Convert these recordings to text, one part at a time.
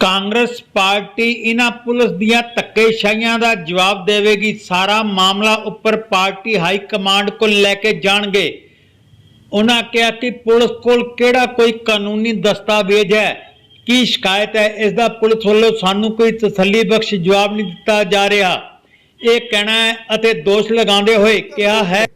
Congress party ਇਹਨਾਂ police ਦੀਆਂ ਧੱਕੇਸ਼ਾਹੀਆਂ ਦਾ ਜਵਾਬ ਦੇਵੇਗੀ। ਸਾਰਾ ਮਾਮਲਾ ਉੱਪਰ ਪਾਰਟੀ ਹਾਈ ਕਮਾਂਡ ਕੋਲ ਲੈ ਕੇ ਜਾਣਗੇ। ਉਹਨਾਂ ਕਿਹਾ ਕਿ ਪੁਲਿਸ ਕੋਲ ਕਿਹੜਾ ਕੋਈ ਕਾਨੂੰਨੀ ਦਸਤਾਵੇਜ਼ ਹੈ? ਕੀ ਸ਼ਿਕਾਇਤ ਹੈ? ਇਸ ਦਾ ਪੁਲਿਸ ਵੱਲੋਂ ਸਾਨੂੰ ਕੋਈ ਤਸੱਲੀ ਬਖਸ਼ ਜਵਾਬ ਨਹੀਂ ਦਿੱਤਾ ਜਾ ਰਿਹਾ। ਇਹ ਕਹਿਣਾ ਹੈ ਅਤੇ ਦੋਸ਼ ਲਗਾਉਂਦੇ ਹੋਏ ਕਿਹਾ ਹੈ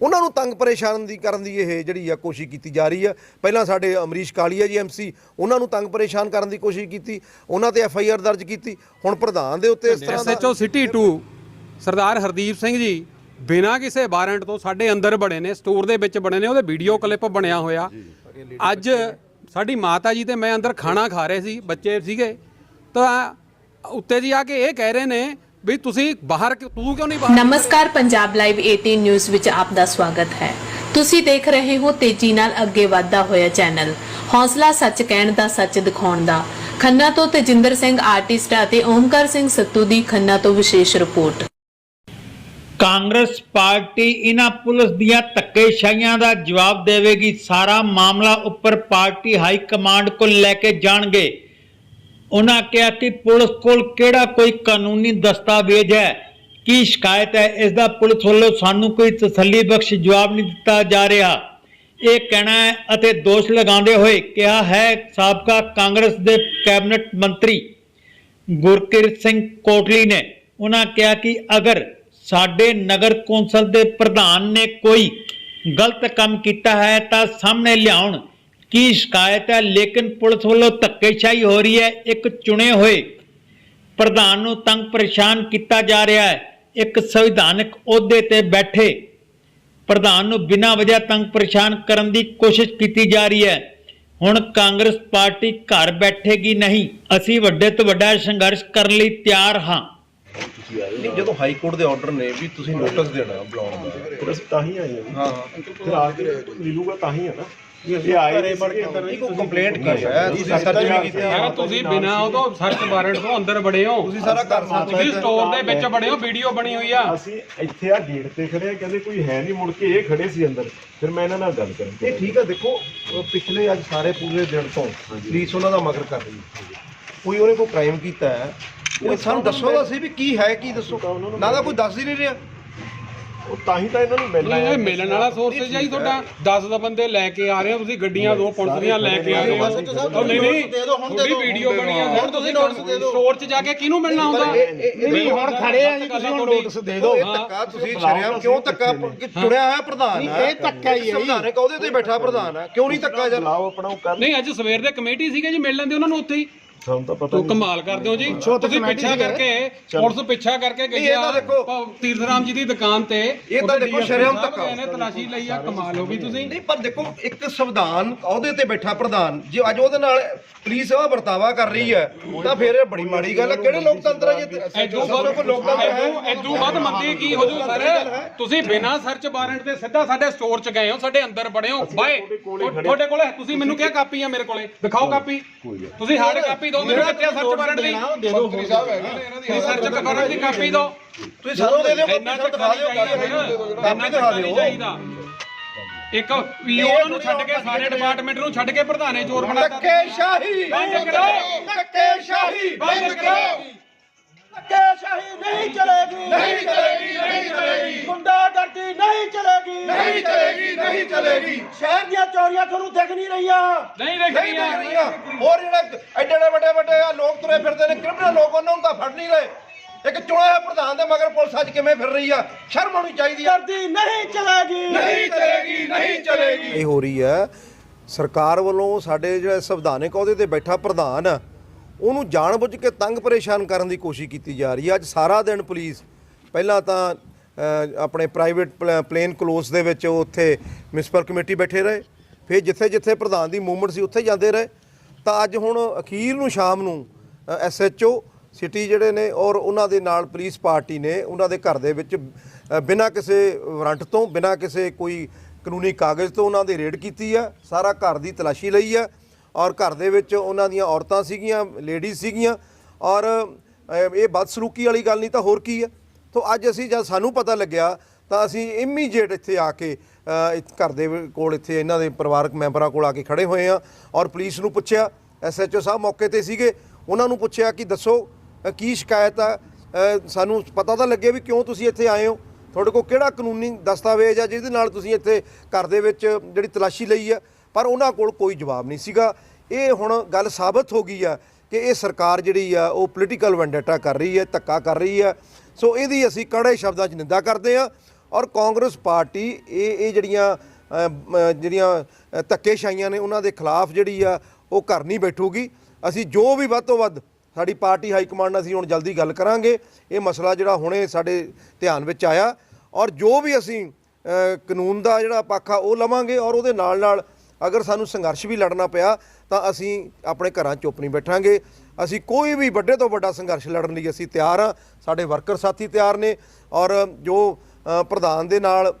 ਉਹਨਾਂ ਨੂੰ ਤੰਗ ਪਰੇਸ਼ਾਨ ਦੀ ਕਰਨ ਦੀ ਇਹ ਜਿਹੜੀ ਆ ਕੋਸ਼ਿਸ਼ ਕੀਤੀ ਜਾ ਰਹੀ ਆ। ਪਹਿਲਾਂ ਸਾਡੇ ਅਮਰੀਸ਼ ਕਾਲੀਆ ਜੀ ਐਮਸੀ ਉਹਨਾਂ ਨੂੰ ਤੰਗ ਪਰੇਸ਼ਾਨ ਕਰਨ ਦੀ ਕੋਸ਼ਿਸ਼ ਕੀਤੀ ਉਹਨਾਂ ਤੇ ਐਫ ਆਈ ਆਰ ਦਰਜ ਕੀਤੀ। ਹੁਣ ਪ੍ਰਧਾਨ ਦੇ ਉੱਤੇ ਇਸ ਤਰ੍ਹਾਂ ਦਾ ਐਸਐਚਓ ਸਿਟੀ 2 ਸਰਦਾਰ ਹਰਦੀਪ ਸਿੰਘ ਜੀ ਬਿਨਾਂ ਕਿਸੇ ਵਾਰੰਟ ਤੋਂ ਸਾਡੇ ਅੰਦਰ ਬੜੇ ਨੇ ਸਟੋਰ ਦੇ ਵਿੱਚ ਬਣੇ ਨੇ ਉਹਦੇ ਵੀਡੀਓ ਕਲਿੱਪ ਬਣਿਆ ਹੋਇਆ। ਅੱਜ ਸਾਡੀ ਮਾਤਾ ਜੀ ਤੇ ਮੈਂ ਅੰਦਰ ਖਾਣਾ ਖਾ ਰਹੇ ਸੀ ਬੱਚੇ ਸੀਗੇ। ਤਾਂ ਉੱਤੇ ਜੀ ਆ ਕੇ ਇਹ ਕਹਿ ਰਹੇ ਨੇ ਵੀ ਤੁਸੀਂ ਬਾਹਰ ਤੂੰ ਕਿਉਂ ਨਹੀਂ ਬਾਹਰ? ਨਮਸਕਾਰ ਪੰਜਾਬ ਲਾਈਵ 18 ਨਿਊਜ਼ ਵਿੱਚ ਆਪ ਦਾ ਸਵਾਗਤ ਹੈ। ਤੁਸੀਂ ਦੇਖ ਰਹੇ ਹੋ ਤੇਜ਼ੀ ਨਾਲ ਅੱਗੇ ਵਧਦਾ ਹੋਇਆ ਚੈਨਲ। ਹੌਸਲਾ ਸੱਚ ਕਹਿਣ ਦਾ ਸੱਚ ਦਿਖਾਉਣ ਦਾ। ਖੰਨਾ ਤੋਂ ਤੇਜਿੰਦਰ ਸਿੰਘ ਆਰਟਿਸਟ ਅਤੇ ਓਮਕਾਰ ਸਿੰਘ ਸੱਤੂ ਦੀ ਖੰਨਾ ਤੋਂ ਵਿਸ਼ੇਸ਼ ਰਿਪੋਰਟ। ਕਾਂਗਰਸ ਪਾਰਟੀ ਇਹਨਾਂ ਪੁਲਿਸ ਦੀਆਂ ਧੱਕੇਸ਼ਾਹੀਆਂ ਦਾ ਜਵਾਬ ਦੇਵੇਗੀ। ਸਾਰਾ ਮਾਮਲਾ ਉੱਪਰ ਪਾਰਟੀ ਹਾਈ ਕਮਾਂਡ ਕੋਲ ਲੈ ਕੇ ਜਾਣਗੇ। ਉਹਨਾਂ ਕਿਹਾ ਕਿ ਪੁਲਿਸ ਕੋਲ ਕਿਹੜਾ ਕੋਈ ਕਾਨੂੰਨੀ ਦਸਤਾਵੇਜ਼ ਹੈ? ਕੀ ਸ਼ਿਕਾਇਤ ਹੈ? ਇਸ ਦਾ ਪੁਲਿਸ ਵੱਲੋਂ ਸਾਨੂੰ ਕੋਈ ਤਸੱਲੀ ਬਖਸ਼ ਜਵਾਬ ਨਹੀਂ ਦਿੱਤਾ ਜਾ ਰਿਹਾ। ਇਹ ਕਹਿਣਾ ਹੈ ਅਤੇ ਦੋਸ਼ ਲਗਾਉਂਦੇ ਹੋਏ ਕਿਹਾ ਹੈ, ਸਾਬਕਾ ਕਾਂਗਰਸ ਦੇ ਕੈਬਨਿਟ ਮੰਤਰੀ ਗੁਰਕਿਰਤ ਸਿੰਘ ਕੋਟਲੀ ਨੇ। ਉਹਨਾਂ ਕਿਹਾ ਕਿ ਅਗਰ ਸਾਡੇ ਨਗਰ ਕੌਂਸਲ ਦੇ ਪ੍ਰਧਾਨ ਨੇ ਕੋਈ ਗਲਤ ਕੰਮ ਕੀਤਾ ਹੈ ਤਾਂ ਸਾਹਮਣੇ ਲਿਆਉਣ ਕੀ ਸ਼ਿਕਾਇਤ ਹੈ? ਲੇਕਿਨ ਪੁਲਿਸ ਵੱਲੋਂ ਧੱਕੇਸ਼ਾਹੀ ਹੋ ਰਹੀ ਹੈ। ਇੱਕ ਚੁਣੇ ਹੋਏ ਪ੍ਰਧਾਨ ਨੂੰ ਤੰਗ ਪਰੇਸ਼ਾਨ ਕੀਤਾ ਜਾ ਰਿਹਾ ਹੈ। ਇੱਕ ਸੰਵਿਧਾਨਕ ਅਹੁਦੇ ਤੇ ਬੈਠੇ ਪ੍ਰਧਾਨ ਨੂੰ ਬਿਨਾਂ ਵਜ੍ਹਾ ਤੰਗ ਪਰੇਸ਼ਾਨ ਕਰਨ ਦੀ ਕੋਸ਼ਿਸ਼ ਕੀਤੀ ਜਾ ਰਹੀ ਹੈ। ਹੁਣ ਕਾਂਗਰਸ ਪਾਰਟੀ ਘਰ ਬੈਠੇਗੀ ਨਹੀਂ। ਅਸੀਂ ਵੱਡੇ ਤੋਂ ਵੱਡਾ ਸੰਘਰਸ਼ ਕਰਨ ਲਈ ਤਿਆਰ ਹਾਂ। ਨਹੀਂ ਜਦੋਂ ਹਾਈ ਕੋਰਟ ਦੇ ਆਰਡਰ ਨੇ ਵੀ ਤੁਸੀਂ ਨੋਟਿਸ ਦੇਣਾ ਬੁਲਾਉਣ ਦਾ। ਫਿਰ ਅਸੀਂ ਤਾਂ ਹੀ ਆਏ ਹਾਂ। ਹਾਂ। ਫਿਰ ਆ ਕੇ ਮਿਲੂਗਾ ਤਾਂ ਹੀ ਹੈ ਨਾ। ਇਹ ਆਏ ਅੰਦਰ ਕੋਈ ਕੰਪਲੇਂਟ ਕੀ ਹੈ। ਤੁਸੀਂ ਸਰਚ ਵੀ ਕੀਤੀ ਮੈਂ ਕਿਹਾ ਤੁਸੀਂ ਬਿਨਾਂ ਉਹ ਤੋਂ ਸਰਚ ਵਾਰੰਟ ਤੋਂ ਅੰਦਰ ਬੜੇ ਹੋ। ਤੁਸੀਂ ਸਾਰਾ ਘਰ ਸਾਥ ਤੁਸੀਂ ਸਟੋਰ ਦੇ ਵਿੱਚ ਬੜੇ ਹੋ ਵੀਡੀਓ ਬਣੀ ਹੋਈ ਆ। ਅਸੀਂ ਇੱਥੇ ਆ ਗੇਟ ਤੇ ਖੜੇ ਆ ਕਹਿੰਦੇ ਕੋਈ ਹੈ ਨਹੀਂ ਮੁੜ ਕੇ ਇਹ ਖੜੇ ਸੀ ਅੰਦਰ। ਫਿਰ ਮੈਂ ਇਹਨਾਂ ਨਾਲ ਗੱਲ ਕਰਨ ਇਹ ਠੀਕ ਹੈ ਦੇਖੋ ਉਹ ਪਿਛਲੇ ਅੱਜ ਸਾਰੇ ਪੂਰੇ ਦਿਨ ਤੋਂ ਪੁਲਿਸ ਉਹਨਾਂ ਦਾ ਮਗਰ ਕਰ ਰਹੀ ਹੈ। ਕੋਈ ਉਹਨੇ ਕੋਈ ਕ੍ਰਾਈਮ ਕੀਤਾ ਹੈ ਉਹ ਸਾਨੂੰ ਦੱਸੋ ਸਹੀ ਵੀ ਕੀ ਹੈ ਕੀ ਦੱਸੋ। ਨਾ ਤਾਂ ਕੋਈ ਦੱਸ ਹੀ ਨਹੀਂ ਰਿਹਾ। ਉਹ ਤਾਂ ਹੀ ਤਾਂ ਇਹਨਾਂ ਨੂੰ ਮਿਲਣਾ ਇਹ ਮਿਲਣ ਵਾਲਾ ਸੋਰਸ ਹੈ ਜੀ ਤੁਹਾਡਾ। 10 ਦਾ ਬੰਦੇ ਲੈ ਕੇ ਆ ਰਹੇ ਹੋ ਤੁਸੀਂ ਗੱਡੀਆਂ ਦੋ ਪੁਲਿਸ ਦੀਆਂ ਲੈ ਕੇ ਆ ਰਹੇ ਹੋ। ਉਹ ਨਹੀਂ ਨਹੀਂ ਤੁਹਾਡੀ ਵੀਡੀਓ ਬਣੀ ਆ। ਹੁਣ ਤੁਸੀਂ ਨੋਟਿਸ ਦੇ ਦਿਓ। ਸਟੋਰ 'ਚ ਜਾ ਕੇ ਕਿਹਨੂੰ ਮਿਲਣਾ ਹੁੰਦਾ? ਨਹੀਂ ਹੁਣ ਖੜੇ ਆ ਜੀ ਤੁਸੀਂ ਹੁਣ ਨੋਟਿਸ ਦੇ ਦਿਓ। ਇਹ ਧੱਕਾ ਤੁਸੀਂ ਛੜਿਆ ਕਿਉਂ ਧੱਕਾ ਕਿ ਚੁਣਿਆ ਹੋਇਆ ਪ੍ਰਧਾਨ ਹੈ? ਇਹ ਧੱਕਾ ਹੀ ਹੈ ਸੰਵਿਧਾਨਕ ਉਹਦੇ ਤੇ ਬੈਠਾ ਪ੍ਰਧਾਨ ਹੈ। ਕਿਉਂ ਨਹੀਂ ਧੱਕਾ ਯਾਰ ਬੁਲਾਓ ਆਪਣਾ ਉਹ ਕਰ ਨਹੀਂ ਅੱਜ ਸਵੇਰ ਦੇ ਕਮੇਟੀ ਸੀਗੇ ਜੀ ਮਿਲ ਲੈਂਦੇ ਉਹਨਾਂ ਨੂੰ ਉੱਥੇ ਹੀ। ਸਾਨੂੰ ਤਾਂ ਪਤਾ ਤੂੰ ਨਹੀਂ। ਕਮਾਲ ਕਰਦੇ ਹੋ ਜੀ। ਤੁਸੀਂ ਪਿੱਛਾ ਕਰਕੇ ਪੁਲਿਸ ਪਿੱਛਾ ਕਰਕੇ ਗਈ ਇਹ ਆ ਤਾਂ ਦੇਖੋ। ਜੀ ਦੀ ਦੁਕਾਨ ਤੇ। ਇਹ ਤਾਂ ਉੱਥੇ ਦੇਖੋ DSP ਸ਼ਰੇਆਮ ਸਾਹਿਬ ਧੱਕਾ। ਗਏ ਨੇ ਤਲਾਸ਼ੀ ਲਈ ਆ ਕਮਾਲ ਹੋ ਗਈ ਤੁਸੀਂ। ਨਹੀਂ ਪਰ ਦੇਖੋ ਇੱਕ ਸੰਵਿਧਾਨ ਉਹਦੇ ਤੇ ਬੈਠਾ ਪ੍ਰਧਾਨ ਜੇ ਅੱਜ ਉਹਦੇ ਨਾਲ ਪੁਲਿਸ ਉਹ ਵਰਤਾਵਾ ਕਰ ਰਹੀ ਹੈ ਤਾਂ ਫਿਰ ਇਹ ਬੜੀ ਮਾੜੀ ਗੱਲ ਹੈ। ਕਿਹੜੇ ਲੋਕਤੰਤਰ ਹੈ ਜੀ? ਐਦੂ ਸਾਡੇ ਕੋਲ ਲੋਕਤੰਤਰ ਹੈ ਐਦੂ ਐਦੂ ਵੱਧ ਮੰਦੀ ਕੀ ਹੋ ਜੂ ਸਰ ਤੁਸੀਂ ਬਿਨਾਂ ਸਰਚ ਵਾਰੰਟ ਦੇ ਸਿੱਧਾ ਸਾਡੇ ਸਟੋਰ 'ਚ ਗਏ ਹੋ ਸਾਡੇ ਅੰਦਰ ਬੜੇ ਹੋ। ਬਾਏ ਤੁਹਾਡੇ ਕੋਲੇ ਤੁਸੀਂ ਮੈਨੂੰ ਕਿਹਾ ਕਾਪੀ ਆ ਮੇਰੇ ਕੋਲੇ। ਦਿਖਾਓ ਕਾਪੀ। ਤੁਸੀਂ ਹਾਰਡ ਕਾਪੀ ਦਿਓ ਮੈਨੂੰ ਕਿੱਥੇ ਸਰਚ ਵਾਰੰਟ ਦੀ ਮੰਤਰੀ ਸਾਹਿਬ ਹੈਗੇ ਨੇ ਇਹਨਾਂ ਦੀ ਸਰਚ ਵਾਰੰਟ ਦੀ ਕਾਪੀ ਦਿਓ ਤੁਸੀਂ ਸਾਨੂੰ ਦੇ ਦਿਓ ਇੰਨਾ ਕਾਪੀ ਦਿਖਾ ਦਿਓ ਕਾਪੀ ਦਿਖਾ ਦਿਓ। ਇੱਕ ਪੀਓ ਨੂੰ ਛੱਡ ਕੇ ਸਾਰੇ ਡਿਪਾਰਟਮੈਂਟ ਨੂੰ ਛੱਡ ਕੇ ਪ੍ਰਧਾਨੇ ਚੋਰ ਬਣਾਤਾ। ਧੱਕੇਸ਼ਾਹੀ ਬੰਦ ਕਰੋ। ਧੱਕੇਸ਼ਾਹੀ ਬੰਦ ਕਰੋ। ਧੱਕੇਸ਼ਾਹੀ ਨਹੀਂ ਚਲੇਗੀ। ਨਹੀਂ ਚਲੇਗੀ। ਨਹੀਂ ਚਲੇਗੀ ਗੁੰਡਾਗਰਦੀ ਨਹੀਂ ਚਲੇਗੀ। ਨਹੀਂ ਚਲੇਗੀ। ਨਹੀਂ ਚਲੇਗੀ। ਸ਼ਹਿਰ ਚੋਰੀਆਂ ਤੁਹਾਨੂੰ ਦਿਖ ਨਹੀਂ ਰਹੀਆਂ। ਨਹੀਂ ਦੇਖ ਰਹੀਆਂ। ਰਹੀਆਂ। ਹੋਰ ਜਿਹੜੇ ਐਡੇ ਐਡੇ ਵੱਡੇ ਵੱਡੇ ਆ ਲੋਕ ਤੁਰੇ ਫਿਰਦੇ ਨੇ ਕ੍ਰਿਮੀਨਲ ਲੋਕ ਉਹਨਾਂ ਨੂੰ ਤਾਂ ਫੜ ਨਹੀਂ ਰਹੇ ਇੱਕ ਚੁਣਿਆ ਹੋਇਆ ਪ੍ਰਧਾਨ ਦੇ ਮਗਰ ਪੁਲਿਸ ਅੱਜ ਕਿਵੇਂ ਫਿਰ ਰਹੀ ਆ? ਸ਼ਰਮ ਆਉਣੀ ਚਾਹੀਦੀ ਆ। ਕਰਦੀ ਨਹੀਂ ਚਲੇਗੀ। ਨਹੀਂ ਚਲੇਗੀ ਨਹੀਂ ਚਲੇਗੀ। ਇਹ ਹੋ ਰਹੀ ਹੈ ਸਰਕਾਰ ਵੱਲੋਂ ਸਾਡੇ ਜਿਹੜਾ ਸੰਵਿਧਾਨਕ ਅਹੁਦੇ ਤੇ ਬੈਠਾ ਪ੍ਰਧਾਨ ਉਹਨੂੰ ਜਾਣਬੁੱਝ ਕੇ ਤੰਗ ਪਰੇਸ਼ਾਨ ਕਰਨ ਦੀ ਕੋਸ਼ਿਸ਼ ਕੀਤੀ ਜਾ ਰਹੀ ਹੈ। ਅੱਜ ਸਾਰਾ ਦਿਨ ਪੁਲਿਸ ਪਹਿਲਾਂ ਤਾਂ ਆਪਣੇ ਪ੍ਰਾਈਵੇਟ ਪਲੇਨ ਕਲੋਸ ਦੇ ਵਿੱਚ ਉਹ ਉੱਥੇ ਮਿਊਨਿਸਪਲ ਕਮੇਟੀ ਬੈਠੇ ਰਹੇ। ਫਿਰ ਜਿੱਥੇ ਜਿੱਥੇ ਪ੍ਰਧਾਨ ਦੀ ਮੂਵਮੈਂਟ ਸੀ, ਉੱਥੇ ਜਾਂਦੇ ਰਹੇ। ਤਾਂ ਅੱਜ ਹੁਣ ਅਖੀਰ ਨੂੰ ਸ਼ਾਮ ਨੂੰ ਐਸਐਚਓ ਸਿਟੀ ਜਿਹੜੇ ਨੇ ਔਰ ਉਹਨਾਂ ਦੇ ਨਾਲ ਪੁਲਿਸ ਪਾਰਟੀ ਨੇ, ਉਹਨਾਂ ਦੇ ਘਰ ਦੇ ਵਿੱਚ ਬਿਨਾਂ ਕਿਸੇ ਵਾਰੰਟ ਤੋਂ, ਬਿਨਾਂ ਕਿਸੇ ਕੋਈ ਕਾਨੂੰਨੀ ਕਾਗਜ਼ ਤੋਂ ਉਹਨਾਂ ਦੀ ਰੇਡ ਕੀਤੀ ਆ। ਸਾਰਾ ਘਰ ਦੀ ਤਲਾਸ਼ੀ ਲਈ ਆ ਔਰ ਘਰ ਦੇ ਵਿੱਚ ਉਹਨਾਂ ਦੀਆਂ ਔਰਤਾਂ ਸੀਗੀਆਂ, ਲੇਡੀਜ਼ ਸੀਗੀਆਂ ਔਰ ਇਹ ਬਦਸਲੂਕੀ ਵਾਲੀ ਗੱਲ ਨਹੀਂ ਤਾਂ ਹੋਰ ਕੀ ਆ। ਤੋਂ ਅੱਜ ਅਸੀਂ ਜਦ ਸਾਨੂੰ ਪਤਾ ਲੱਗਿਆ ਤਾਂ ਅਸੀਂ ਇਮੀਡੀਏਟ ਇੱਥੇ ਆ ਕੇ ਘਰ ਦੇ ਕੋਲ ਇੱਥੇ ਇਹਨਾਂ ਦੇ ਪਰਿਵਾਰਕ ਮੈਂਬਰਾਂ ਕੋਲ ਆ ਕੇ ਖੜੇ ਹੋਏ ਆ ਔਰ ਪੁਲਿਸ ਨੂੰ ਪੁੱਛਿਆ ਐਸਐਚਓ ਸਾਹਿਬ ਮੌਕੇ ਤੇ ਸੀਗੇ, ਉਹਨਾਂ ਨੂੰ ਪੁੱਛਿਆ ਕਿ ਦੱਸੋ ਕੀ ਸ਼ਿਕਾਇਤ ਆ? ਸਾਨੂੰ ਪਤਾ ਤਾਂ ਲੱਗੇ ਵੀ ਕਿਉਂ ਤੁਸੀਂ ਇੱਥੇ ਆਏ ਹੋ? ਤੁਹਾਡੇ ਕੋਲ ਕਿਹੜਾ ਕਾਨੂੰਨੀ ਦਸਤਾਵੇਜ਼ ਆ ਜਿਹਦੇ ਨਾਲ ਤੁਸੀਂ ਇੱਥੇ ਘਰ ਦੇ ਵਿੱਚ ਜਿਹੜੀ ਤਲਾਸ਼ੀ ਲਈ ਆ? ਪਰ ਉਹਨਾਂ ਕੋਲ ਕੋਈ ਜਵਾਬ ਨਹੀਂ ਸੀਗਾ। ਇਹ ਹੁਣ ਗੱਲ ਸਾਬਤ ਹੋ ਗਈ ਆ ਕਿ ਇਹ ਸਰਕਾਰ ਜਿਹੜੀ ਆ, ਉਹ ਪੋਲੀਟੀਕਲ ਵੈਂਡੇਟਾ ਕਰ ਰਹੀ ਹੈ, ਧੱਕਾ ਕਰ ਰਹੀ ਹੈ ਸੋ ਇਹਦੀ ਅਸੀਂ ਕੜੇ ਸ਼ਬਦਾਂ 'ਚ ਨਿੰਦਾ ਕਰਦੇ ਆ ਔਰ ਕਾਂਗਰਸ ਪਾਰਟੀ ਇਹ ਇਹ ਜਿਹੜੀਆਂ ਜਿਹੜੀਆਂ ਅ, ਧੱਕੇਸ਼ਾਹੀਆਂ ਨੇ ਉਹਨਾਂ ਦੇ ਖਿਲਾਫ ਜਿਹੜੀ ਆ ਉਹ ਘਰ ਨਹੀਂ ਬੈਠੂਗੀ। ਅਸੀਂ ਜੋ ਵੀ ਵੱਧ ਤੋਂ ਵੱਧ ਸਾਡੀ ਪਾਰਟੀ ਹਾਈ ਕਮਾਂਡ ਨਾਲ ਅਸੀਂ ਹੁਣ ਜਲਦੀ ਗੱਲ ਕਰਾਂਗੇ। ਇਹ ਮਸਲਾ ਜਿਹੜਾ ਹੁਣੇ ਸਾਡੇ ਧਿਆਨ ਵਿੱਚ ਆਇਆ। ਔਰ ਜੋ ਵੀ ਅਸੀਂ ਕਾਨੂੰਨ ਦਾ ਜਿਹੜਾ ਪੱਖ ਆ ਉਹ ਲਵਾਂਗੇ ਔਰ ਉਹਦੇ ਨਾਲ ਨਾਲ ਅਗਰ ਸਾਨੂੰ ਸੰਘਰਸ਼ ਵੀ ਲੜਨਾ ਪਿਆ ਤਾਂ ਅਸੀਂ ਆਪਣੇ ਘਰਾਂ ਚੁੱਪ ਨਹੀਂ ਬੈਠਾਂਗੇ। ਅਸੀਂ ਕੋਈ ਵੀ ਵੱਡੇ ਤੋਂ ਵੱਡਾ ਸੰਘਰਸ਼ ਲੜਨ ਲਈ ਅਸੀਂ ਤਿਆਰ ਹਾਂ ਸਾਡੇ ਵਰਕਰ ਸਾਥੀ ਤਿਆਰ ਨੇ ਔਰ ਜੋ ਪ੍ਰਧਾਨ ਦੇ ਨਾਲ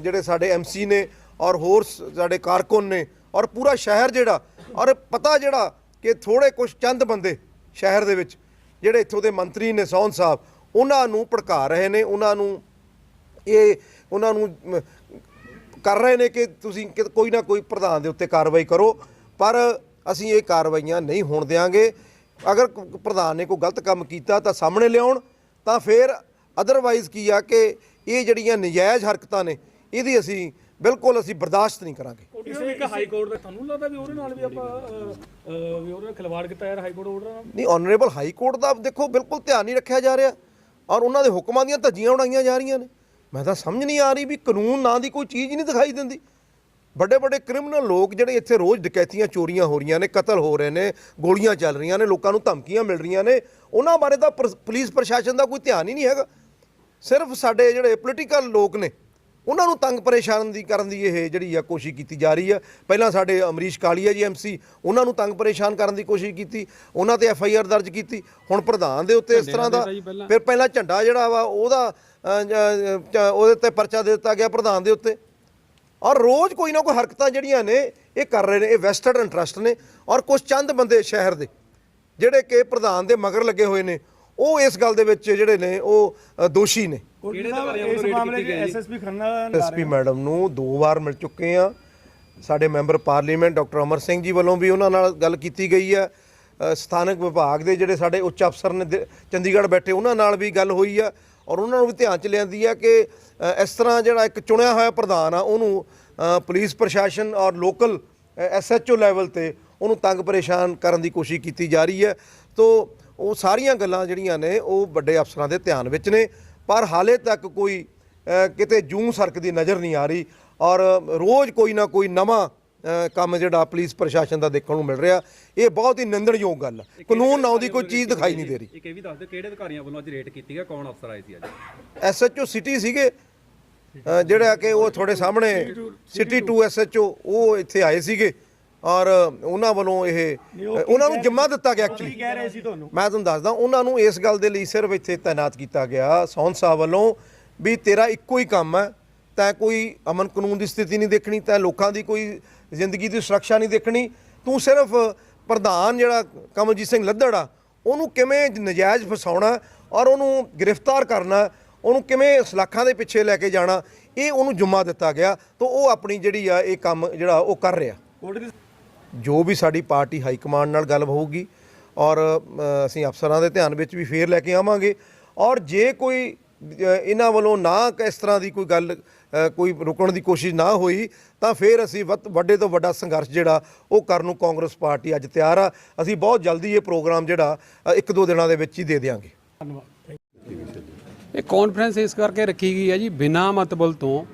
ਜਿਹੜੇ ਸਾਡੇ ਐਮਸੀ ਨੇ ਔਰ ਹੋਰ ਸ- ਸਾਡੇ ਕਾਰਕੁਨ ਨੇ ਔਰ ਪੂਰਾ ਸ਼ਹਿਰ ਜਿਹੜਾ ਔਰ ਪਤਾ ਜਿਹੜਾ ਕਿ ਥੋੜੇ ਕੁਝ ਚੰਦ ਬੰਦੇ ਸ਼ਹਿਰ ਦੇ ਵਿੱਚ, ਜਿਹੜੇ ਇੱਥੋਂ ਦੇ ਮੰਤਰੀ ਨੇ ਸੌਨ ਸਾਹਿਬ, ਉਹਨਾਂ ਨੂੰ ਭੜਕਾ ਰਹੇ ਨੇ, ਉਹਨਾਂ ਨੂੰ ਇਹ, ਉਹਨਾਂ ਨੂੰ ਕਰ ਰਹੇ ਨੇ ਕਿ ਤੁਸੀਂ ਕਿ- ਕੋਈ ਨਾ ਕੋਈ ਪ੍ਰਧਾਨ ਦੇ ਉੱਤੇ ਕਾਰਵਾਈ ਕਰੋ, ਪਰ ਅਸੀਂ ਇਹ ਕਾਰਵਾਈਆਂ ਨਹੀਂ ਹੋਣ ਦੇਵਾਂਗੇ ਅਗਰ ਪ੍ਰਧਾਨ ਨੇ ਕੋਈ ਗਲਤ ਕੰਮ ਕੀਤਾ ਤਾਂ ਸਾਹਮਣੇ ਲਿਆਉਣ, ਤਾਂ ਫਿਰ ਅਦਰਵਾਈਜ਼ ਕੀ ਆ ਕਿ ਇਹ ਜਿਹੜੀਆਂ ਨਜਾਇਜ਼ ਹਰਕਤਾਂ ਨੇ ਇਹਦੀ ਅਸੀਂ ਬਿਲਕੁਲ ਅਸੀਂ ਬਰਦਾਸ਼ਤ ਨਹੀਂ ਕਰਾਂਗੇ। ਕਿਸੇ ਇੱਕ ਹਾਈ ਕੋਰਟ ਦਾ ਤੁਹਾਨੂੰ ਲੱਗਦਾ ਵੀ ਉਹਦੇ ਨਾਲ ਵੀ ਆਪਾਂ ਅਹ, ਅਹ, ਵੀ ਉਹਦੇ ਨਾਲ ਖਿਲਵਾੜ ਕੀਤਾ ਯਾਰ ਹਾਈ ਕੋਰਟ ਆਰਡਰ ਨਾਲ? ਨਹੀਂ ਆਨਰੇਬਲ ਹਾਈ ਕੋਰਟ ਦਾ ਦੇਖੋ ਬਿਲਕੁਲ ਧਿਆਨ ਨਹੀਂ ਰੱਖਿਆ ਜਾ ਰਿਹਾ ਔਰ ਉਹਨਾਂ ਦੇ ਹੁਕਮਾਂ ਦੀਆਂ ਧੱਜੀਆਂ ਉਡਾਈਆਂ ਜਾ ਰਹੀਆਂ ਨੇ। ਮੈਂ ਤਾਂ ਸਮਝ ਨਹੀਂ ਆ ਰਹੀ ਵੀ ਕਾਨੂੰਨ ਨਾਂ ਦੀ ਕੋਈ ਚੀਜ਼ ਨਹੀਂ ਦਿਖਾਈ ਦਿੰਦੀ। ਵੱਡੇ ਵੱਡੇ ਕ੍ਰਿਮੀਨਲ ਲੋਕ ਜਿਹੜੇ ਇੱਥੇ ਰੋਜ਼ ਡਕੈਤੀਆਂ ਚੋਰੀਆਂ ਹੋ ਰਹੀਆਂ ਨੇ ਕਤਲ ਹੋ ਰਹੇ ਨੇ ਗੋਲੀਆਂ ਚੱਲ ਰਹੀਆਂ ਨੇ ਲੋਕਾਂ ਨੂੰ ਧਮਕੀਆਂ ਮਿਲ ਰਹੀਆਂ ਨੇ ਉਹਨਾਂ ਬਾਰੇ ਤਾਂ ਪੁਲਿਸ ਪ੍ਰਸ਼ਾਸਨ ਦਾ ਕੋਈ ਧਿਆਨ ਹੀ ਨਹੀਂ ਹੈਗਾ। ਸਿਰਫ ਸਾਡੇ ਜਿਹੜੇ ਪੋਲੀਟੀਕਲ ਲੋਕ ਨੇ ਉਹਨਾਂ ਨੂੰ ਤੰਗ ਪਰੇਸ਼ਾਨ ਦੀ ਕਰਨ ਦੀ ਇਹ ਜਿਹੜੀ ਆ ਕੋਸ਼ਿਸ਼ ਕੀਤੀ ਜਾ ਰਹੀ ਹੈ ਪਹਿਲਾਂ ਸਾਡੇ ਅਮਰੀਸ਼ ਕਾਲੀਆ ਜੀ ਐਮਸੀ ਉਹਨਾਂ ਨੂੰ ਤੰਗ ਪਰੇਸ਼ਾਨ ਕਰਨ ਦੀ ਕੋਸ਼ਿਸ਼ ਕੀਤੀ ਉਹਨਾਂ ਤੇ ਐਫ ਆਈ ਆਰ ਦਰਜ ਕੀਤੀ। ਹੁਣ ਪ੍ਰਧਾਨ ਦੇ ਉੱਤੇ ਇਸ ਤਰ੍ਹਾਂ ਦਾ ਫਿਰ ਪਹਿਲਾਂ ਝੰਡਾ ਜਿਹੜਾ ਵਾ ਉਹਦਾ ਉਹਦੇ ਤੇ ਪਰਚਾ ਦੇ ਦਿੱਤਾ ਗਿਆ ਪ੍ਰਧਾਨ ਦੇ ਉੱਤੇ। ਔਰ ਰੋਜ਼ ਕੋਈ ਨਾ ਕੋਈ ਹਰਕਤਾਂ ਜਿਹੜੀਆਂ ਨੇ ਇਹ ਕਰ ਰਹੇ ਨੇ ਇਹ ਵੈਸਟਡ ਇੰਟਰਸਟ ਨੇ। ਔਰ ਕੁਝ ਚੰਦ ਬੰਦੇ ਸ਼ਹਿਰ ਦੇ ਜਿਹੜੇ ਕਿ ਪ੍ਰਧਾਨ ਦੇ ਮਗਰ ਲੱਗੇ ਹੋਏ ਨੇ ਉਹ ਇਸ ਗੱਲ ਦੇ ਵਿੱਚ ਜਿਹੜੇ ਨੇ ਉਹ ਅ, ਦੋਸ਼ੀ ਨੇ। ਕਿਹੜੇ ਵੱਲੋਂ ਰੇਡ ਕੀਤੀ ਗਈ ਐਸਐਸਪੀ ਖੰਨਾ ਐਸਪੀ ਮੈਡਮ ਨੂੰ ਦੋ ਵਾਰ ਮਿਲ ਚੁੱਕੇ ਆ। ਸਾਡੇ member parliament doctor Amar Singh ji ਵੱਲੋਂ ਵੀ ਉਹਨਾਂ ਨਾਲ ਗੱਲ ਕੀਤੀ ਗਈ ਹੈ ਅ, ਸਥਾਨਕ ਵਿਭਾਗ ਦੇ ਜਿਹੜੇ ਸਾਡੇ ਉੱਚ ਅਫਸਰ ਨੇ ਦੇ- ਚੰਡੀਗੜ੍ਹ ਬੈਠੇ ਉਹਨਾਂ ਨਾਲ ਵੀ ਗੱਲ ਹੋਈ ਆ। ਔਰ ਉਹਨਾਂ ਨੂੰ ਵੀ ਧਿਆਨ ਚ ਲਿਆਂਦੀ ਆ ਕਿ ਅ, ਇਸ ਤਰ੍ਹਾਂ ਜਿਹੜਾ ਇੱਕ ਚੁਣਿਆ ਹੋਇਆ ਪ੍ਰਧਾਨ ਆ ਉਹਨੂੰ ਅ, ਪੁਲਿਸ ਪ੍ਰਸ਼ਾਸਨ ਔਰ ਲੋਕਲ ਐਸਐਚਓ ਲੈਵਲ ਤੇ ਉਹਨੂੰ ਤੰਗ ਪਰੇਸ਼ਾਨ ਕਰਨ ਦੀ ਕੋਸ਼ਿਸ਼ ਕੀਤੀ ਜਾ ਰਹੀ ਹੈ। ਤੋਂ ਉਹ ਸਾਰੀਆਂ ਗੱਲਾਂ ਜਿਹੜੀਆਂ ਨੇ ਉਹ ਵੱਡੇ ਅਫਸਰਾਂ ਦੇ ਧਿਆਨ ਵਿੱਚ ਨੇ। ਪਰ ਹਾਲੇ ਤੱਕ ਕੋਈ ਕਿਤੇ ਜੂੰ ਸਰਕਦੀ ਨਜ਼ਰ ਨਹੀਂ ਆ ਰਹੀ ਔਰ ਰੋਜ਼ ਕੋਈ ਨਾ ਕੋਈ ਨਵਾਂ ਕੰਮ ਜਿਹੜਾ ਪੁਲਿਸ ਪ੍ਰਸ਼ਾਸਨ ਦਾ ਦੇਖਣ ਨੂੰ ਮਿਲ ਰਿਹਾ ਇਹ ਬਹੁਤ ਹੀ ਨਿੰਦਣਯੋਗ ਗੱਲ। ਹੈ ਕਾਨੂੰਨ ਨਾਂ ਦੀ ਕੋਈ ਚੀਜ਼ ਦਿਖਾਈ ਨਹੀਂ ਦੇ ਰਹੀ। ਇੱਕ ਇਹ ਵੀ ਦੱਸ ਦਿਓ ਕਿਹੜੇ ਅਧਿਕਾਰੀਆਂ ਵੱਲੋਂ ਅੱਜ ਰੇਡ ਕੀਤੀ ਗਿਆ ਕੌਣ ਅਫਸਰ ਆਏ ਸੀ ਅੱਜ? ਐਸਐਚਓ ਸਿਟੀ ਸੀਗੇ ਜਿਹੜਾ ਕਿ ਉਹ ਤੁਹਾਡੇ ਸਾਹਮਣੇ ਸਿਟੀ 2 ਐਸਐਚਓ ਉਹ ਇੱਥੇ ਆਏ ਸੀਗੇ। ਔਰ ਉਹਨਾਂ ਵੱਲੋਂ ਇਹ ਉਹਨਾਂ ਨੂੰ ਜਿੰਮਾ ਦਿੱਤਾ ਗਿਆ ਐਕਚੁਅਲੀ ਕਹਿ ਰਹੇ ਸੀ ਤੁਹਾਨੂੰ? ਮੈਂ ਤੁਹਾਨੂੰ ਦੱਸਦਾ ਉਹਨਾਂ ਨੂੰ ਇਸ ਗੱਲ ਦੇ ਲਈ ਸਿਰਫ ਇੱਥੇ ਤਾਇਨਾਤ ਕੀਤਾ ਗਿਆ ਸੌਨ ਸਾਹਿਬ ਵੱਲੋਂ ਵੀ ਤੇਰਾ ਇੱਕੋ ਹੀ ਕੰਮ ਹੈ ਤੈਂ ਕੋਈ ਅਮਨ ਕਾਨੂੰਨ ਦੀ ਸਥਿਤੀ ਨਹੀਂ ਦੇਖਣੀ ਤੈਂ ਲੋਕਾਂ ਦੀ ਕੋਈ ਜ਼ਿੰਦਗੀ ਦੀ ਸੁਰੱਖਿਆ ਨਹੀਂ ਦੇਖਣੀ ਤੂੰ ਸਿਰਫ ਪ੍ਰਧਾਨ ਜਿਹੜਾ ਕਮਲਜੀਤ ਸਿੰਘ ਲੱਦੜ ਆ ਉਹਨੂੰ ਕਿਵੇਂ ਨਜਾਇਜ਼ ਫਸਾਉਣਾ ਔਰ ਉਹਨੂੰ ਗ੍ਰਿਫਤਾਰ ਕਰਨਾ ਉਹਨੂੰ ਕਿਵੇਂ ਸਲਾਖਾਂ ਦੇ ਪਿੱਛੇ ਲੈ ਕੇ ਜਾਣਾ ਇਹ ਉਹਨੂੰ ਜੁਮਾ ਦਿੱਤਾ ਗਿਆ ਤਾਂ ਉਹ ਆਪਣੀ ਜਿਹੜੀ ਆ ਇਹ ਕੰਮ ਜਿਹੜਾ ਉਹ ਕਰ ਰਿਹਾ। ਜੋ ਵੀ ਸਾਡੀ ਪਾਰਟੀ ਹਾਈ ਕਮਾਂਡ ਨਾਲ ਗੱਲ ਹੋਊਗੀ ਔਰ ਅਸੀਂ ਅਫਸਰਾਂ ਦੇ ਧਿਆਨ ਵਿੱਚ ਵੀ ਫੇਰ ਲੈ ਕੇ ਆਵਾਂਗੇ। ਔਰ ਜੇ ਕੋਈ ਇਹਨਾਂ ਵੱਲੋਂ ਨਾ ਇਸ ਤਰ੍ਹਾਂ ਦੀ ਕੋਈ ਗੱਲ ਕੋਈ ਰੁਕਣ ਦੀ ਕੋਸ਼ਿਸ਼ ਨਾ ਹੋਈ, ਤਾਂ ਫਿਰ ਅਸੀਂ ਵੱਧ- ਵੱਡੇ ਤੋਂ ਵੱਡਾ ਸੰਘਰਸ਼ ਜਿਹੜਾ, ਉਹ ਕਰਨ ਨੂੰ ਕਾਂਗਰਸ ਪਾਰਟੀ ਅੱਜ ਤਿਆਰ ਆ। ਅਸੀਂ ਬਹੁਤ ਜਲਦੀ ਇਹ ਪ੍ਰੋਗਰਾਮ ਜਿਹੜਾ ਇੱਕ ਦੋ ਦਿਨਾਂ ਦੇ ਵਿੱਚ ਹੀ ਦੇ ਦਿਆਂਗੇ। ਇਹ ਕਾਨਫਰੰਸ ਇਸ ਕਰਕੇ ਰੱਖੀ ਗਈ ਹੈ ਜੀ, ਬਿਨਾਂ ਮਤਬਲ ਤੋਂ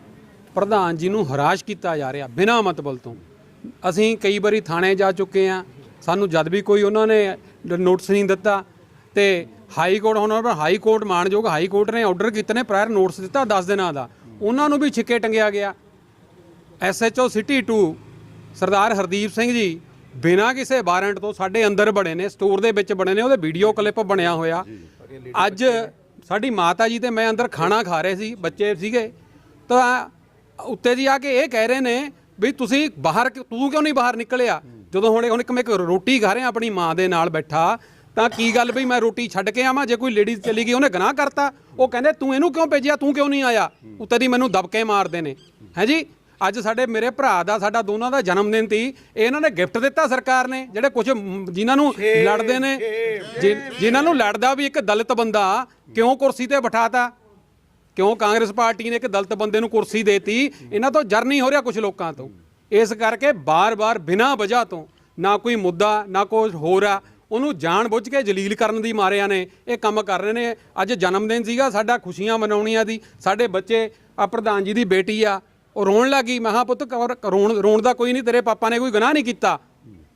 ਪ੍ਰਧਾਨ ਜੀ ਨੂੰ ਹਰਾਸ਼ ਕੀਤਾ ਜਾ ਰਿਹਾ, ਬਿਨਾਂ ਮਤਬਲ ਤੋਂ। ਅਸੀਂ ਕਈ ਵਾਰੀ ਥਾਣੇ ਜਾ ਚੁੱਕੇ ਆ ਸਾਨੂੰ ਜਦ ਵੀ ਕੋਈ ਉਹਨਾਂ ਨੇ ਨੋਟਿਸ ਨਹੀਂ ਦਿੱਤਾ ਤੇ ਹਾਈ ਕੋਰਟ ਹੁਣ ਉਹਨਾਂ ਹਾਈ ਕੋਰਟ ਮਾਨਯੋਗ ਹਾਈ ਕੋਰਟ ਨੇ ਆਰਡਰ ਕੀਤੇ ਨੇ ਪ੍ਰਾਇਰ ਨੋਟਿਸ ਦਿੱਤਾ 10 ਦਿਨਾਂ ਦਾ। ਉਹਨਾਂ ਨੂੰ ਵੀ ਛਿੱਕੇ ਟੰਗਿਆ ਗਿਆ। ਐਸਐਚਓ ਸਿਟੀ 2 ਸਰਦਾਰ ਹਰਦੀਪ ਸਿੰਘ ਜੀ ਬਿਨਾਂ ਕਿਸੇ ਵਾਰੰਟ ਤੋਂ ਸਾਡੇ ਅੰਦਰ ਬੜੇ ਨੇ ਸਟੋਰ ਦੇ ਵਿੱਚ ਬਣੇ ਨੇ ਉਹਦੇ ਵੀਡੀਓ ਕਲਿੱਪ ਬਣਿਆ ਹੋਇਆ। ਅੱਜ ਸਾਡੀ ਮਾਤਾ ਜੀ ਤੇ ਮੈਂ ਅੰਦਰ ਖਾਣਾ ਖਾ ਰਹੇ ਸੀ ਬੱਚੇ ਸੀਗੇ। ਤਾਂ ਉੱਤੇ ਜੀ ਆ ਕੇ ਇਹ ਕਹਿ ਰਹੇ ਨੇ ਵੀ ਤੁਸੀਂ ਬਾਹਰ ਤੂੰ ਕਿਉਂ ਨਹੀਂ ਬਾਹਰ ਨਿਕਲਿਆ? ਜਦੋਂ ਹੁਣ ਹੁਣ ਇੱਕ ਮੈਂ ਇੱਕ ਰੋਟੀ ਖਾ ਰਿਹਾ ਆਪਣੀ ਮਾਂ ਦੇ ਨਾਲ ਬੈਠਾ ਤਾਂ ਕੀ ਗੱਲ ਵੀ ਮੈਂ ਰੋਟੀ ਛੱਡ ਕੇ ਆਵਾਂ? ਜੇ ਕੋਈ ਲੇਡੀਜ਼ ਚਲੀ ਗਈ ਉਹਨੇ ਗੁਨਾਹ ਕਰਤਾ। ਉਹ ਕਹਿੰਦੇ ਤੂੰ ਇਹਨੂੰ ਕਿਉਂ ਭੇਜਿਆ? ਤੂੰ ਕਿਉਂ ਨਹੀਂ ਆਇਆ? ਉੱਤੇ ਦੀ ਮੈਨੂੰ ਦਬਕੇ ਮਾਰਦੇ ਨੇ। ਹੈ ਜੀ? ਅੱਜ ਸਾਡੇ ਮੇਰੇ ਭਰਾ ਦਾ ਸਾਡਾ ਦੋਨਾਂ ਦਾ ਜਨਮ ਦਿਨ ਸੀ। ਇਹਨਾਂ ਨੇ ਗਿਫਟ ਦਿੱਤਾ ਸਰਕਾਰ ਨੇ ਜਿਹੜੇ ਕੁਝ ਜਿਨ੍ਹਾਂ ਨੂੰ ਲੜਦੇ ਨੇ। ਜਿਨ੍ਹਾਂ ਨੂੰ ਲੜਦਾ ਵੀ ਇੱਕ ਦਲਿਤ ਬੰਦਾ ਕਿਉਂ ਕੁਰਸੀ ਤੇ ਬਿਠਾਤਾ? ਕਿਉਂ ਕਾਂਗਰਸ ਪਾਰਟੀ ਨੇ ਇੱਕ ਦਲਤ ਬੰਦੇ ਨੂੰ ਕੁਰਸੀ ਦੇਤੀ? ਇਹਨਾਂ ਤੋਂ ਜਰ ਨਹੀਂ ਹੋ ਰਿਹਾ ਕੁਝ ਲੋਕਾਂ ਤੋਂ। ਇਸ ਕਰਕੇ ਬਾਰ-ਬਾਰ ਬਿਨਾਂ ਵਜ੍ਹਾ ਤੋਂ ਨਾ ਕੋਈ ਮੁੱਦਾ, ਨਾ ਕੋਈ ਹੋਰ ਆ। ਉਹਨੂੰ ਜਾਣ ਬੁੱਝ ਕੇ ਜਲੀਲ ਕਰਨ ਦੀ ਮਾਰਿਆਂ ਨੇ ਇਹ ਕੰਮ ਕਰ ਰਹੇ ਨੇ। ਅੱਜ ਜਨਮ ਦਿਨ ਸੀਗਾ, ਸਾਡਾ ਖੁਸ਼ੀਆਂ ਮਨਾਉਣੀਆਂ ਦੀ। ਸਾਡੇ ਬੱਚੇ, ਆ ਪ੍ਰਧਾਨ ਜੀ ਦੀ ਬੇਟੀ ਆ, ਉਹ ਰੋਣ ਲੱਗੀ ਮੈਂ ਕਿਹਾ, ਪੁੱਤ ਕੌਰ- ਰੋਣ ਰੋਣ ਦਾ ਕੋਈ ਨਹੀਂ, ਤੇਰੇ ਪਾਪਾ ਨੇ ਕੋਈ ਗੁਨਾਹ ਨਹੀਂ ਕੀਤਾ।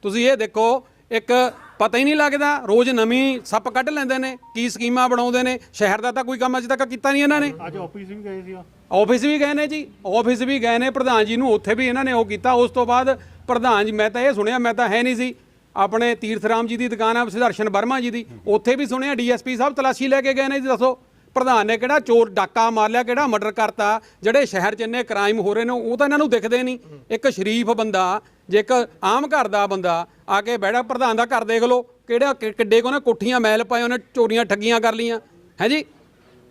ਤੁਸੀਂ ਇਹ ਦੇਖੋ, ਇੱਕ ਪਤਾ ਹੀ ਨਹੀਂ ਲੱਗਦਾ। ਰੋਜ਼ ਨਵੀਂ ਸੱਪ ਕੱਢ ਲੈਂਦੇ ਨੇ ਕੀ ਸਕੀਮਾਂ ਬਣਾਉਂਦੇ ਨੇ। ਸ਼ਹਿਰ ਦਾ ਤਾਂ ਕੋਈ ਕੰਮ ਅਜੇ ਤੱਕ ਕੀਤਾ ਨਹੀਂ ਇਹਨਾਂ ਨੇ। ਅੱਜ ਆਫਿਸ ਵੀ ਗਏ ਸੀ ਆਫਿਸ ਵੀ ਗਏ ਨੇ ਜੀ। ਆਫਿਸ ਵੀ ਗਏ ਨੇ। ਪ੍ਰਧਾਨ ਜੀ ਨੂੰ ਉੱਥੇ ਵੀ ਇਹਨਾਂ ਨੇ ਉਹ ਕੀਤਾ। ਉਸ ਤੋਂ ਬਾਅਦ ਪ੍ਰਧਾਨ ਜੀ ਮੈਂ ਤਾਂ ਇਹ ਸੁਣਿਆ ਮੈਂ ਤਾਂ ਹੈ ਨਹੀਂ ਸੀ। ਆਪਣੇ ਤੀਰਥ ਰਾਮ ਜੀ ਦੀ ਦੁਕਾਨ ਆ ਸੁਦਰਸ਼ਨ ਵਰਮਾ ਜੀ ਦੀ। ਉੱਥੇ ਵੀ ਸੁਣਿਆ ਡੀਐਸਪੀ ਸਾਹਿਬ ਤਲਾਸ਼ੀ ਲੈ ਕੇ ਗਏ ਨੇ ਜੀ ਦੱਸੋ। ਪ੍ਰਧਾਨ ਨੇ ਕਿਹੜਾ ਚੋਰ ਡਾਕਾ ਮਾਰ ਲਿਆ ਕਿਹੜਾ ਮਰਡਰ ਕਰਤਾ। ਜਿਹੜੇ ਸ਼ਹਿਰ 'ਚ ਇੰਨੇ ਕ੍ਰਾਈਮ ਹੋ ਰਹੇ ਨੇ ਉਹ ਤਾਂ ਇਹਨਾਂ ਨੂੰ ਦਿਖਦੇ ਨਹੀਂ। ਇੱਕ ਸ਼ਰੀਫ ਬੰਦਾ ਜੇ ਇੱਕ ਆਮ ਘਰ ਦਾ ਬੰਦਾ ਆ ਕੇ ਬੈਠਾ ਪ੍ਰਧਾਨ ਦਾ ਘਰ ਦੇਖ ਲਓ, ਕਿਹੜਾ ਕਿ- ਕਿੱਡੇ ਕੋ ਨਾ ਕੋਠੀਆਂ ਮਹਿਲ ਪਾਏ, ਉਹਨੇ ਚੋਰੀਆਂ ਠੱਗੀਆਂ ਕਰ ਲੀਆਂ ਹੈ ਜੀ?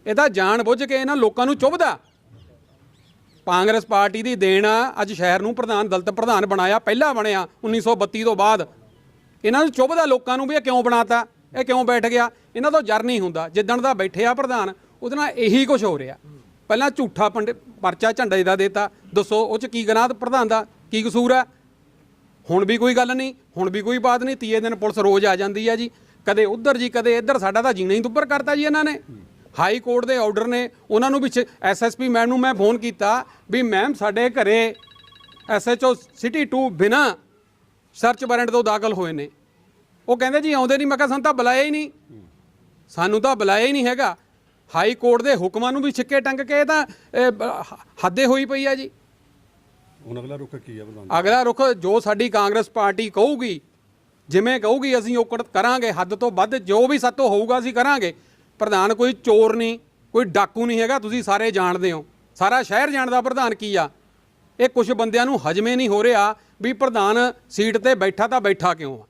ਇਹ ਤਾਂ ਜਾਣ ਬੁੱਝ ਕੇ ਇਹਨਾਂ ਲੋਕਾਂ ਨੂੰ ਚੁੱਭਦਾ। ਕਾਂਗਰਸ ਪਾਰਟੀ ਦੀ ਦੇਣ ਆ, ਅੱਜ ਸ਼ਹਿਰ ਨੂੰ ਪ੍ਰਧਾਨ, ਦਲਤ ਪ੍ਰਧਾਨ ਬਣਾਇਆ, ਪਹਿਲਾ ਬਣਿਆ 1932 ਤੋਂ ਬਾਅਦ। ਇਹਨਾਂ ਨੂੰ ਚੁੱਭਦਾ ਲੋਕਾਂ ਨੂੰ ਵੀ ਇਹ ਕਿਉਂ ਬਣਾਤਾ? ਇਹ ਕਿਉਂ ਬੈਠ ਗਿਆ? ਇਹਨਾਂ ਤੋਂ ਜਰ ਨਹੀਂ ਹੁੰਦਾ। ਜਿੱਦਣ ਦਾ ਬੈਠਿਆ ਪ੍ਰਧਾਨ, ਉਹਦੇ ਨਾਲ ਇਹੀ ਕੁਝ ਹੋ ਰਿਹਾ। ਪਹਿਲਾਂ ਝੂਠਾ ਪੰਡ ਪਰਚਾ ਝੰਡੇ ਦਾ ਦੇਤਾ। ਦੱਸੋ, ਉਹ ਚ ਕੀ ਗਨਾਹ ਪ੍ਰਧਾਨ ਦਾ? ਕੀ ਕਸੂਰ ਹੈ ਹੁਣ ਵੀ ਕੋਈ ਗੱਲ ਨਹੀਂ, ਹੁਣ ਵੀ ਕੋਈ ਬਾਤ ਨਹੀਂ, ਤੀਏ ਦਿਨ ਪੁਲਿਸ ਰੋਜ਼ ਆ ਜਾਂਦੀ ਆ ਜੀ। ਕਦੇ ਉੱਧਰ ਜੀ, ਕਦੇ ਇੱਧਰ, ਸਾਡਾ ਤਾਂ ਜੀਣਾ ਹੀ ਦੁੱਬਰ ਕਰਤਾ ਜੀ ਇਹਨਾਂ ਨੇ। ਹਾਈ ਕੋਰਟ ਦੇ ਆਰਡਰ ਨੇ, ਉਹਨਾਂ ਨੂੰ ਵੀ ਐਸਐਸਪੀ ਮੈਮ ਨੂੰ ਮੈਂ ਫੋਨ ਕੀਤਾ ਵੀ ਮੈਮ ਸਾਡੇ ਘਰੇ ਐਸਐਚਓ ਸਿਟੀ 2 ਬਿਨਾ ਸਰਚ ਵਾਰੰਟ ਤੋਂ ਦਾਖਲ ਹੋਏ ਨੇ। ਉਹ ਕਹਿੰਦੇ ਜੀ ਆਉਂਦੇ ਨਹੀਂ, ਮੈਂ ਕਿਹਾ ਸਾਨੂੰ ਤਾਂ ਬੁਲਾਇਆ ਹੀ ਨਹੀਂ। ਸਾਨੂੰ ਤਾਂ ਬੁਲਾਇਆ ਹੀ ਨਹੀਂ ਹੈਗਾ। ਹਾਈ ਕੋਰਟ ਦੇ ਹੁਕਮਾਂ ਨੂੰ ਵੀ ਛਿੱਕੇ ਟੰਗ ਕੇ ਤਾਂ ਹੱਦੇ ਹੋਈ ਪਈ ਆ ਜੀ। ਹੁਣ ਅਗਲਾ ਰੁਖ ਕੀ ਹੈ ਪ੍ਰਧਾਨ ਅਗਲਾ ਰੁਖ ਜੋ ਸਾਡੀ ਕਾਂਗਰਸ ਪਾਰਟੀ ਕਹੂਗੀ, ਜਿਵੇਂ ਕਹੂਗੀ ਅਸੀਂ ਔਕੜ ਕਰਾਂਗੇ, ਹੱਦ ਤੋਂ ਵੱਧ ਜੋ ਵੀ ਸਾਤੋਂ ਹੋਊਗਾ ਅਸੀਂ ਕਰਾਂਗੇ। ਪ੍ਰਧਾਨ, ਕੋਈ ਚੋਰ ਨਹੀਂ, ਕੋਈ ਡਾਕੂ ਨਹੀਂ ਹੈਗਾ, ਤੁਸੀਂ ਸਾਰੇ ਜਾਣਦੇ ਹੋ। ਸਾਰਾ ਸ਼ਹਿਰ ਜਾਣਦਾ ਪ੍ਰਧਾਨ ਕੀ ਆ। ਇਹ ਕੁਝ ਬੰਦਿਆਂ ਨੂੰ ਹਜਮੇ ਨਹੀਂ ਹੋ ਰਿਹਾ ਵੀ ਪ੍ਰਧਾਨ ਸੀਟ ਤੇ ਬੈਠਾ ਤਾਂ ਬੈਠਾ ਕਿਉਂ ਆ?